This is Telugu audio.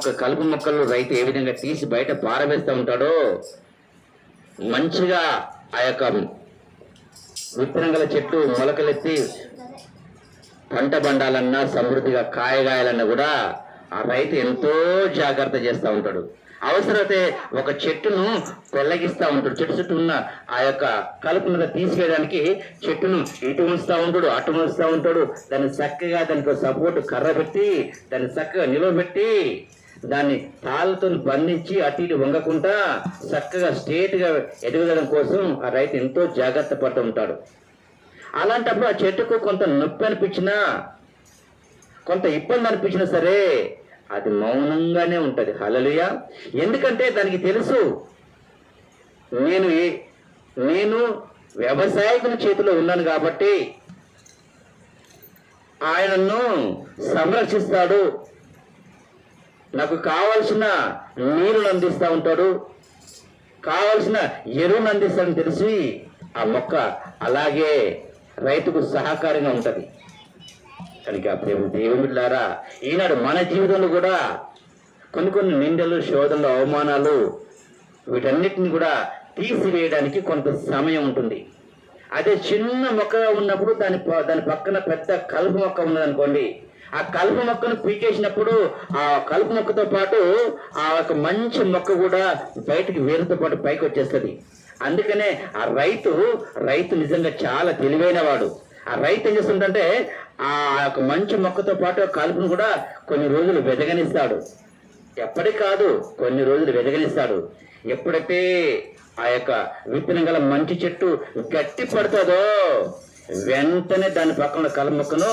మొక్క కలుపు మొక్కలు రైతు ఏ విధంగా తీసి బయట పారవేస్తూ ఉంటాడో మంచిగా ఆ యొక్క విత్తనం గల చెట్టు మొలకలెత్తి పంట బండాలన్నా సమృద్ధిగా కాయగాయాలన్నా కూడా ఆ రైతు ఎంతో జాగ్రత్త చేస్తూ ఉంటాడు. అవసరమైతే ఒక చెట్టును పెళ్ళగిస్తూ ఉంటాడు. చెట్టు చుట్టూ ఉన్న ఆ యొక్క కలుపును తీసివేయడానికి చెట్టును ఇటు ఉంచుతూ ఉంటాడు అటు ఉంచుతూ ఉంటాడు. దాన్ని చక్కగా దానికి సపోర్ట్ కర్ర పెట్టి దాన్ని చక్కగా నిలవబెట్టి దాన్ని తాళ్ళతో బంధించి అటు ఇటు వంగకుండా చక్కగా స్ట్రేట్గా ఎదగడం కోసం ఆ రైతు ఎంతో జాగ్రత్త పడుతూ ఉంటాడు. అలాంటప్పుడు ఆ చెట్టుకు కొంత నొప్పి అనిపించినా కొంత ఇబ్బంది అనిపించినా సరే అది మౌనంగానే ఉంటుంది. హలలుయ ఎందుకంటే దానికి తెలుసు నేను ఏ- నేను వ్యవసాయకుని చేతిలో ఉన్నాను కాబట్టి ఆయనను సంరక్షిస్తాడు. నాకు కావలసిన నీరును అందిస్తూ ఉంటాడు. కావలసిన ఎరువును అందిస్తాడని తెలిసి ఆ మొక్క అలాగే రైతుకు సహకారంగా ఉంటుంది. కనుక ప్రేమ దేవుడిలారా ఈనాడు మన జీవితంలో కూడా కొన్ని కొన్ని నిందలు శోధనలు అవమానాలు వీటన్నిటిని కూడా తీసివేయడానికి కొంత సమయం ఉంటుంది. అదే చిన్న మొక్కగా ఉన్నప్పుడు దాని ప- దాని పక్కన పెద్ద కలుపు మొక్క ఉన్నదనుకోండి ఆ కలుపు మొక్కను పీకేసినప్పుడు ఆ కలుపు మొక్కతో పాటు ఆ యొక్క మంచి మొక్క కూడా బయటికి వేరుతో పాటు పైకి వచ్చేస్తుంది. అందుకనే ఆ రైతు రైతు నిజంగా చాలా తెలివైన వాడు ఆ రైతు ఏం చేస్తుందంటే ఆ యొక్క మంచి మొక్కతో పాటు ఆ కలుపును కూడా కొన్ని రోజులు వెదగనిస్తాడు. ఎప్పటికి కాదు కొన్ని రోజులు వెదగనిస్తాడు. ఎప్పుడైతే ఆ యొక్క విత్తనం గల మంచి చెట్టు గట్టి పడుతుందో వెంటనే దాని పక్కన కలుపు మొక్కను